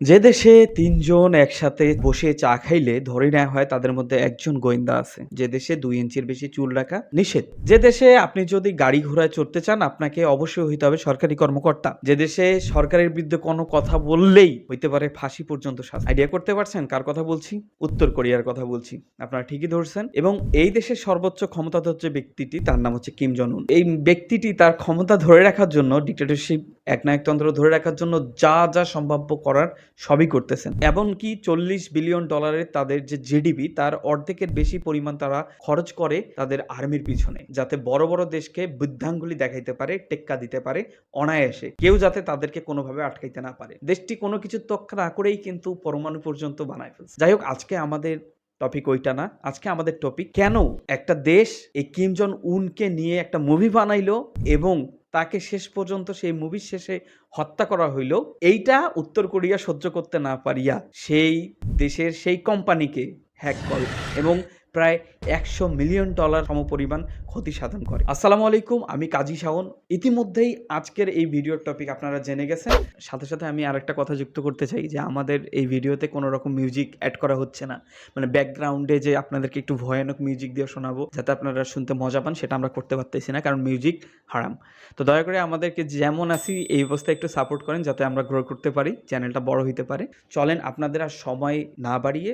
যে দেশে তিনজন একসাথে বসে চা খাইলে ধরে নেওয়া হয় তাদের মধ্যে একজন গোয়েন্দা আছে। যে দেশে দুই ইঞ্চির বেশি চুল রাখা নিষেধ। যে দেশে আপনি যদি গাড়ি ঘোড়ায় চড়তে চান, আপনাকে অবশ্যই হইতে হবে সরকারি কর্মকর্তা। যে দেশে সরকারের বিরুদ্ধে কোনো কথা বললেই হইতে পারে ফাঁসি পর্যন্ত শাস্তি। আইডিয়া করতে পারছেন? কার কথা বলছি? উত্তর কোরিয়ার কথা বলছি। আপনারা ঠিকই ধরছেন। এবং এই দেশের সর্বোচ্চ ক্ষমতাধর যে ব্যক্তিটি, তার নাম হচ্ছে কিম জং উন এই ব্যক্তিটি তার ক্ষমতা ধরে রাখার জন্য ডিক্টেটরশিপ একনায়কতন্ত্র ধরে রাখার জন্য যা যা সম্ভাব্য করার সবই করতেছেন। এমনকি চল্লিশ বিলিয়ন ডলারের তাদের যে জিডিপি, তার অর্ধেকের বেশি পরিমাণ তারা খরচ করে তাদের আর্মির পিছনে, যাতে বড় বড় দেশকে বৃদ্ধাঙ্গুলি দেখাইতে পারে, টেক্কা দিতে পারে অনায়াসে, কেউ যাতে তাদেরকে কোনোভাবে আটকাইতে না পারে। দেশটি কোনো কিছু তক্কা না করেই কিন্তু পরমাণু পর্যন্ত বানায় ফেলছে। যাই হোক, আজকে আমাদের টপিক ওইটা না, আজকে আমাদের টপিক কেন একটা দেশ এই কিম জন উনকে নিয়ে একটা মুভি বানাইলো এবং তাকে শেষ পর্যন্ত সেই মুভির শেষে হত্যা করা হইল। এইটা উত্তর কোরিয়া সহ্য করতে না পারিয়া সেই দেশের সেই কোম্পানিকে হ্যাক করে। এবং প্রায় একশো মিলিয়ন ডলার সমপরিমাণ ক্ষতি সাধন করে। আসসালামু আলাইকুম, আমি কাজী শাওন। ইতিমধ্যেই আজকের এই ভিডিওর টপিক আপনারা জেনে গেছেন। সাথে সাথে আমি আরেকটা কথা যুক্ত করতে চাই যে আমাদের এই ভিডিওতে কোনো রকম মিউজিক অ্যাড করা হচ্ছে না। মানে ব্যাকগ্রাউন্ডে যে আপনাদেরকে একটু ভয়ানক মিউজিক দিয়ে শোনাবো, যাতে আপনারা শুনতে মজা পান, সেটা আমরা করতে পারতেছি না, কারণ মিউজিক হারাম। তো দয়া করে আমাদেরকে যেমন আসি এই অবস্থায় একটু সাপোর্ট করেন, যাতে আমরা গ্রো করতে পারি চ্যানেলটা বড় হইতে পারে। চলেন আপনাদের আর সময় না বাড়িয়ে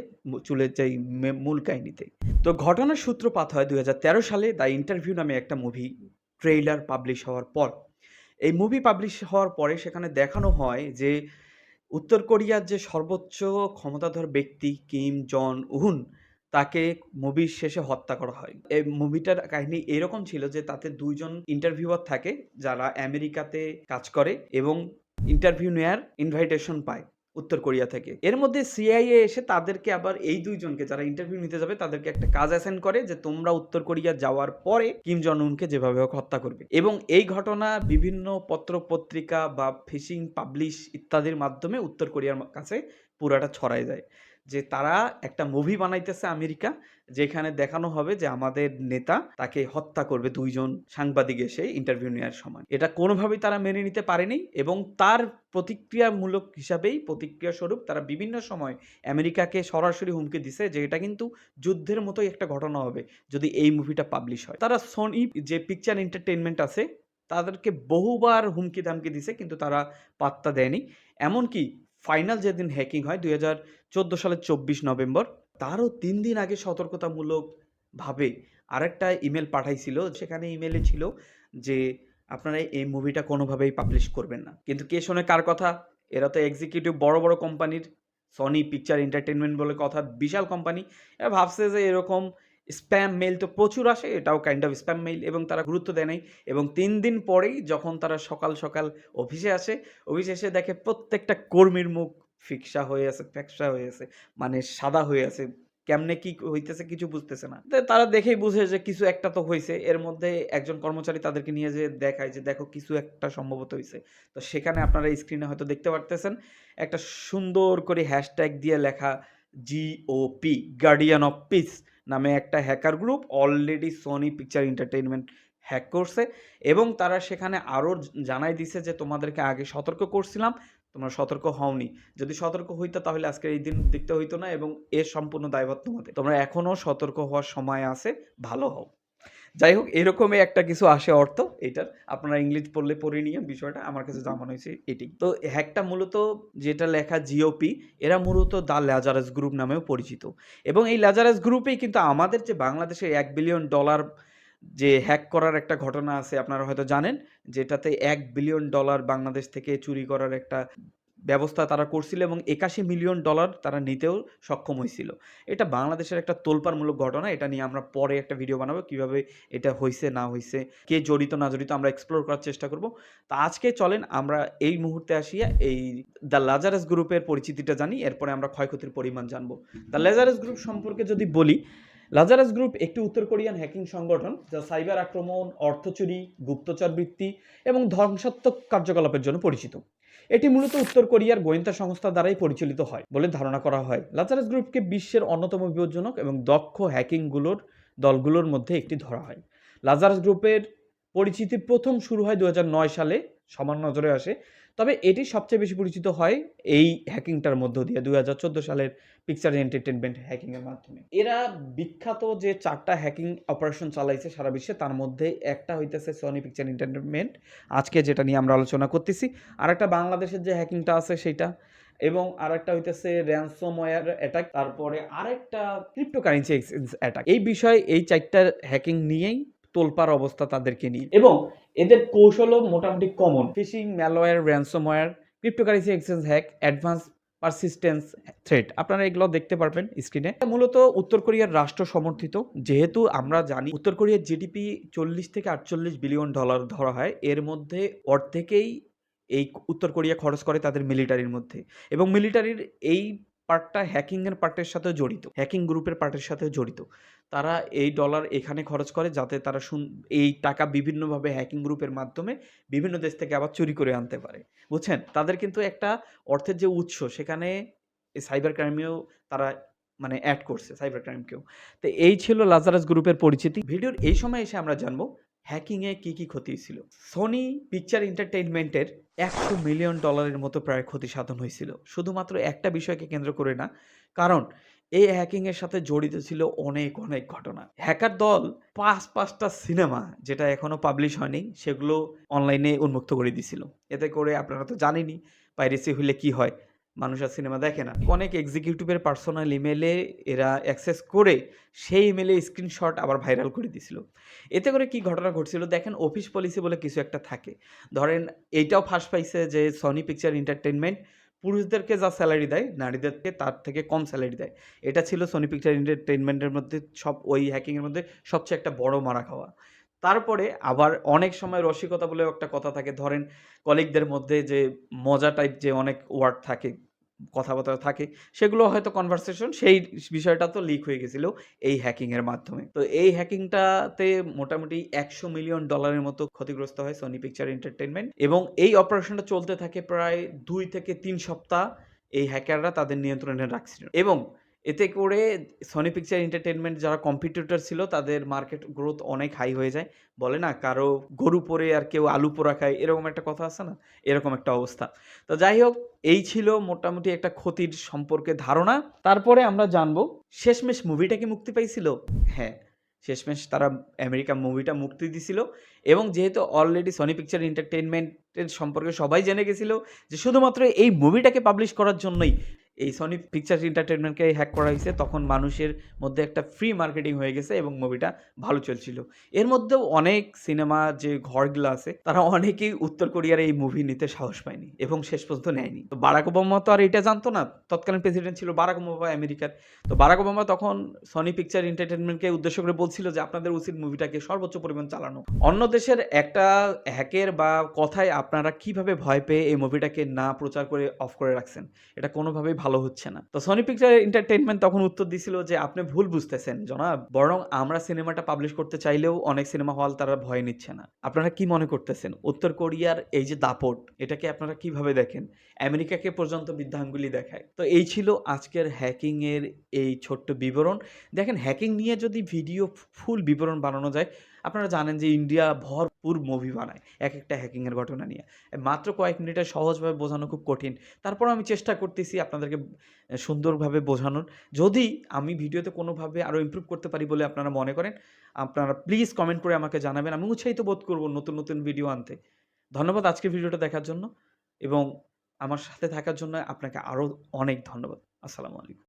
চলে যাই মূল কাহিনীতে। তো ঘটনার সূত্রপাত হয় দুই হাজার তেরো সালে, দ্য ইন্টারভিউ নামে একটা মুভি ট্রেইলার পাবলিশ হওয়ার পর, এই মুভি পাবলিশ হওয়ার পরে সেখানে দেখানো হয় যে উত্তর কোরিয়ার যে সর্বোচ্চ ক্ষমতাধর ব্যক্তি কিম জন উহুন তাকে মুভির শেষে হত্যা করা হয়। এই মুভিটার কাহিনী এরকম ছিল যে তাতে দুইজন ইন্টারভিউয়ার থাকে যারা আমেরিকাতে কাজ করে এবং ইন্টারভিউ নেয়ার ইনভাইটেশন পায়। উত্তর কোরিয়া থেকে। এর মধ্যে সিআইএ এসে তাদেরকে আবার এই দুইজনকে যারা ইন্টারভিউ নিতে যাবে, তাদেরকে একটা কাজ অ্যাসাইন করে যে তোমরা উত্তর কোরিয়া যাওয়ার পরে কিম জন উনকে যেভাবে হোক হত্যা করবে। এবং এই ঘটনা বিভিন্ন পত্র পত্রিকা বা ফিশিং পাবলিশ ইত্যাদির মাধ্যমে উত্তর কোরিয়ার কাছে পুরাটা ছড়ায় যায়। যে তারা একটা মুভি বানাইতেছে আমেরিকা, যেখানে দেখানো হবে যে আমাদের নেতা তাকে হত্যা করবে দুইজন সাংবাদিক এসে ইন্টারভিউ নেওয়ার সময়। এটা কোনোভাবেই তারা মেনে নিতে পারেনি এবং তার প্রতিক্রিয়ামূলক হিসাবেই প্রতিক্রিয়া স্বরূপ তারা বিভিন্ন সময় আমেরিকাকে সরাসরি হুমকি দিছে যে এটা কিন্তু যুদ্ধের মতোই একটা ঘটনা হবে যদি এই মুভিটা পাবলিশ হয়। তারা সোনি যে পিকচার এন্টারটেনমেন্ট আছে, তাদেরকে বহুবার হুমকি ধামকি দিছে কিন্তু তারা পাত্তা দেয়নি। এমনকি ফাইনাল যেদিন হ্যাকিং হয়, দুই হাজার চোদ্দ সালের চব্বিশ নভেম্বর, তারও তিন দিন আগে সতর্কতামূলকভাবে আরেকটা ইমেল পাঠাইছিল, সেখানে ইমেলে ছিল যে, আপনারা এই মুভিটা কোনোভাবেই পাবলিশ করবেন না। কিন্তু কে শোনে কার কথা? এরা তো এক্সিকিউটিভ বড় বড় কোম্পানির সনি পিকচার এন্টারটেনমেন্ট বলে কথা, বিশাল কোম্পানি এরা ভাবছে যে এরকম স্প্যাম মেল তো প্রচুর আসে, এটাও কাইন্ড অফ স্প্যাম মেইল এবং তারা গুরুত্ব দেয় নাই এবং তিন দিন পরেই যখন তারা সকাল সকাল অফিসে আসে, অফিসে এসে দেখে প্রত্যেকটা কর্মীর মুখ ফিকসা হয়ে আছে, ফ্যাকসা হয়ে আছে মানে সাদা হয়ে আছে, কেমনে কি হইতেছে কিছু বুঝতেছে না। তারা দেখেই বুঝে যে কিছু একটা তো হয়েছে এর মধ্যে একজন কর্মচারী তাদেরকে নিয়ে যে দেখায় যে দেখো কিছু একটা সম্ভবত হয়েছে তো সেখানে আপনারা স্ক্রিনে হয়তো দেখতে পারতেছেন, একটা সুন্দর করে হ্যাশট্যাগ দিয়ে লেখা জিওপি গার্ডিয়ান অফ পিস নামে একটা hacker group already Sony Picture Entertainment hack করছে এবং তারা সেখানে আরও জানাই দিছে যে তোমাদেরকে আগে সতর্ক করছিলাম, তোমরা সতর্ক হওনি। যদি সতর্ক হইতো তাহলে আজকে এই দিন দেখতে হইতো না এবং এর সম্পূর্ণ দায়ভার তোমাদের তোমরা এখনও সতর্ক হওয়ার সময় আছে, ভালো হও। যাই হোক এরকমই একটা কিছু আসে অর্থ এটার। আপনারা ইংলিশ পড়লে পড়ে নিয়ে বিষয়টা আমার কাছে যা মনে হয়েছে এটি। তো হ্যাকটা মূলত যেটা লেখা জিওপি এরা মূলত দ্য ল্যাজারাস গ্রুপ নামেও পরিচিত। এবং এই ল্যাজারাস গ্রুপেই কিন্তু আমাদের যে বাংলাদেশে এক বিলিয়ন ডলার যে হ্যাক করার একটা ঘটনা আছে আপনারা হয়তো জানেন যেটাতে এক বিলিয়ন ডলার বাংলাদেশ থেকে চুরি করার একটা ব্যবস্থা তারা করছিল এবং একাশি মিলিয়ন ডলার তারা নিতেও সক্ষম হয়েছিল। এটা বাংলাদেশের একটা তোলপাড়মূলক ঘটনা, এটা নিয়ে আমরা পরে একটা ভিডিও বানাবো কীভাবে এটা হয়েছে না হয়েছে কে জড়িত, না জড়িত আমরা এক্সপ্লোর করার চেষ্টা করব। তা আজকে চলেন আমরা এই মুহূর্তে আসিয়া এই দ্য লাজারাস গ্রুপের পরিচিতিটা জানি, এরপরে আমরা ক্ষয়ক্ষতির পরিমাণ জানব। দ্য লাজারাস গ্রুপ সম্পর্কে যদি বলি লাজারাস গ্রুপ একটি উত্তর কোরিয়ান হ্যাকিং সংগঠন, যা সাইবার আক্রমণ, অর্থ চুরি গুপ্তচর বৃত্তি এবং ধ্বংসাত্মক কার্যকলাপের জন্য পরিচিত। এটি মূলত উত্তর কোরিয়ার গোয়েন্দা সংস্থা দ্বারাই পরিচালিত হয় বলে ধারণা করা হয়। লাজারাস গ্রুপকে বিশ্বের অন্যতম বিপজ্জনক এবং দক্ষ হ্যাকিংগুলোর দলগুলোর মধ্যে একটি ধরা হয়। লাজারাস গ্রুপের পরিচিতি প্রথম শুরু হয় দুই হাজার নয় সালে, সমান নজরে আসে। তবে এটি সবচেয়ে বেশি পরিচিত হয় এই হ্যাকিংটার মধ্য দিয়ে, দুই হাজার চোদ্দ সালের পিকচার এন্টারটেনমেন্ট হ্যাকিংয়ের মাধ্যমে। এরা বিখ্যাত যে চারটা হ্যাকিং অপারেশন চালাইছে সারা বিশ্বে, তার মধ্যে একটা হইতেছে সনি পিকচার এন্টারটেনমেন্ট আজকে যেটা নিয়ে আমরা আলোচনা করতেছি আর একটা বাংলাদেশের যে হ্যাকিংটা আছে সেটা এবং আরেকটা হইতেছে র্যানসমওয়্যার অ্যাটাক তারপরে আরেকটা ক্রিপ্টোকারেন্সি এক্সচেঞ্জ অ্যাটাক এই বিষয়ে এই চারটা হ্যাকিং নিয়েই তোলপার অবস্থা তাদেরকে নিয়ে। এবং এদের কৌশলও মোটামুটি common phishing malware ransomware cryptocurrency exchange hack advance persistence threat আপনারা এগুলো দেখতে পারবেন স্ক্রিনে মূলত উত্তর কোরিয়ার রাষ্ট্র সমর্থিত। যেহেতু আমরা জানি উত্তর কোরিয়ার জিডিপি চল্লিশ থেকে আটচল্লিশ বিলিয়ন ডলার ধরা হয়। এর মধ্যে অর্ধেকেই এই উত্তর কোরিয়া খরচ করে তাদের মিলিটারির মধ্যে। এবং মিলিটারির এই পার্টটা হ্যাকিংয়ের পার্টের সাথে জড়িত। হ্যাকিং গ্রুপের পার্টের সাথে জড়িত। তারা এই ডলার এখানে খরচ করে যাতে তারা এই টাকা বিভিন্নভাবে হ্যাকিং গ্রুপের মাধ্যমে বিভিন্ন দেশ থেকে আবার চুরি করে আনতে পারে। বুঝছেন? তাদের কিন্তু একটা অর্থের যে উৎস, সেখানে সাইবার ক্রাইমেও তারা মানে অ্যাড করছে সাইবার ক্রাইমকেও তো এই ছিল লাজারাস গ্রুপের পরিচিতি। ভিডিওর এই সময় এসে আমরা জানব হ্যাকিংয়ে কী কী ক্ষতি ছিল সোনি পিকচার এন্টারটেইনমেন্টের একশো মিলিয়ন ডলারের মতো প্রায় ক্ষতি সাধন হয়েছিল। শুধুমাত্র একটা বিষয়কে কেন্দ্র করে না, কারণ এই হ্যাকিংয়ের সাথে জড়িত ছিল অনেক অনেক ঘটনা। হ্যাকার দল পাঁচ, পাঁচটা সিনেমা যেটা এখনও পাবলিশ হয়নি, সেগুলো অনলাইনে উন্মুক্ত করে দিছিল। এতে করে আপনারা তো জানেনই পাইরেসি হলে কি হয়, মানুষ আর সিনেমা দেখে না। অনেক এক্সিকিউটিভের পার্সোনাল ইমেলে এরা অ্যাক্সেস করে সেই ইমেলে স্ক্রিনশট আবার ভাইরাল করে দিছিল। এতে করে কি ঘটনা ঘটছিল, দেখেন অফিস পলিসি বলে কিছু একটা থাকে। ধরেন এইটাও ফাঁস পাইছে যে সনি পিকচার এন্টারটেনমেন্ট পুরুষদেরকে যা স্যালারি দেয়, নারীদেরকে তার থেকে কম স্যালারি দেয়। এটা ছিল সোনি পিকচার এন্টারটেনমেন্টের মধ্যে সব, ওই হ্যাকিংয়ের মধ্যে সবচেয়ে একটা বড় মারা খাওয়া। তারপরে আবার অনেক সময় রসিকতা বলেও একটা কথা থাকে, ধরেন কলিগদের মধ্যে যে মজা টাইপ যে অনেক ওয়ার্ড থাকে কথাবার্তা থাকে, সেগুলো হয়তো কনভারসেশন সেই বিষয়টা তো লিক হয়ে গেছিল এই হ্যাকিংয়ের মাধ্যমে। তো এই হ্যাকিংটাতে মোটামুটি একশো মিলিয়ন ডলারের মতো ক্ষতিগ্রস্ত হয় সনি পিকচার এন্টারটেনমেন্ট এবং এই অপারেশনটা চলতে থাকে প্রায় দুই থেকে তিন সপ্তাহ এই হ্যাকাররা তাদের নিয়ন্ত্রণে রাখছিল। এবং এতে করে সনি পিকচার এন্টারটেনমেন্ট যারা কম্পিটিটর ছিল, তাদের মার্কেট গ্রোথ অনেক হাই হয়ে যায়। বলে না, কারও গরু পরে আর কেউ আলু পোড়া খায়, এরকম একটা কথা আছে না? এরকম একটা অবস্থা। তো যাই হোক, এই ছিল মোটামুটি একটা ক্ষতির সম্পর্কে ধারণা। তারপরে আমরা জানব, শেষমেশ মুভিটা কি মুক্তি পাইছিল? হ্যাঁ শেষমেশ তারা আমেরিকা মুভিটা মুক্তি দিছিল। এবং যেহেতু অলরেডি সনি পিকচার এন্টারটেনমেন্টের সম্পর্কে সবাই জেনে গেছিল যে শুধুমাত্র এই মুভিটাকে পাবলিশ করার জন্যই এই সনি পিকচার এন্টারটেনমেন্টকে হ্যাক করা হয়েছে, তখন মানুষের মধ্যে একটা ফ্রি মার্কেটিং হয়ে গেছে এবং মুভিটা ভালো চলছিল। এর মধ্যেও অনেক সিনেমা যে ঘরগুলো আছে, তারা অনেকেই উত্তর কোরিয়ার এই মুভি নিতে সাহস পায়নি এবং শেষ পর্যন্ত নেয়নি। তো বারাক ওবামা তো আর এটা জানতো না। তৎকালীন প্রেসিডেন্ট ছিল বারাক ওবামা আমেরিকার তো বারাক ওবামা তখন সনি পিকচার এন্টারটেনমেন্টকে উদ্দেশ্য করে বলছিল যে, আপনাদের উচিত মুভিটাকে সর্বোচ্চ পরিমাণ চালানো। অন্য দেশের একটা হ্যাকের বা কথায় আপনারা কীভাবে ভয় পেয়ে এই মুভিটাকে না প্রচার করে অফ করে রাখছেন, এটা কোনোভাবেই ভালো হচ্ছে না। তো সনি পিকচার এন্টারটেনমেন্ট তখন উত্তর দিছিল যে, আপনি ভুল বুঝতেছেন, জনাব। বরং আমরা সিনেমাটা পাবলিশ করতে চাইলেও অনেক সিনেমা হল তারা ভয় নিচ্ছে না। আপনারা কি মনে করতেছেন? উত্তর কোরিয়ার এই যে দাপট, এটাকে আপনারা কীভাবে দেখেন? আমেরিকাকে পর্যন্ত বৃদ্ধাঙ্গুলি দেখায়। তো এই ছিল আজকের হ্যাকিং এর এই ছোট্ট বিবরণ। দেখেন হ্যাকিং নিয়ে যদি ভিডিও ফুল বিবরণ বানানো যায়, আপনারা জানেন যে ইন্ডিয়া ভরপুর মুভি বানায় এক একটা হ্যাকিংয়ের ঘটনা নিয়ে। মাত্র কয়েক মিনিটে সহজভাবে বোঝানো খুব কঠিন। তারপর আমি চেষ্টা করতেছি আপনাদেরকে সুন্দরভাবে বোঝানোর। যদি আমি ভিডিওতে কোনোভাবে আরও ইমপ্রুভ করতে পারি বলে আপনারা মনে করেন, আপনারা প্লিজ কমেন্ট করে আমাকে জানাবেন। আমি উৎসাহিত বোধ করব নতুন নতুন ভিডিও আনতে। ধন্যবাদ আজকের ভিডিওটা দেখার জন্য এবং আমার সাথে থাকার জন্য আপনাকে আরও অনেক ধন্যবাদ। আসসালামু আলাইকুম।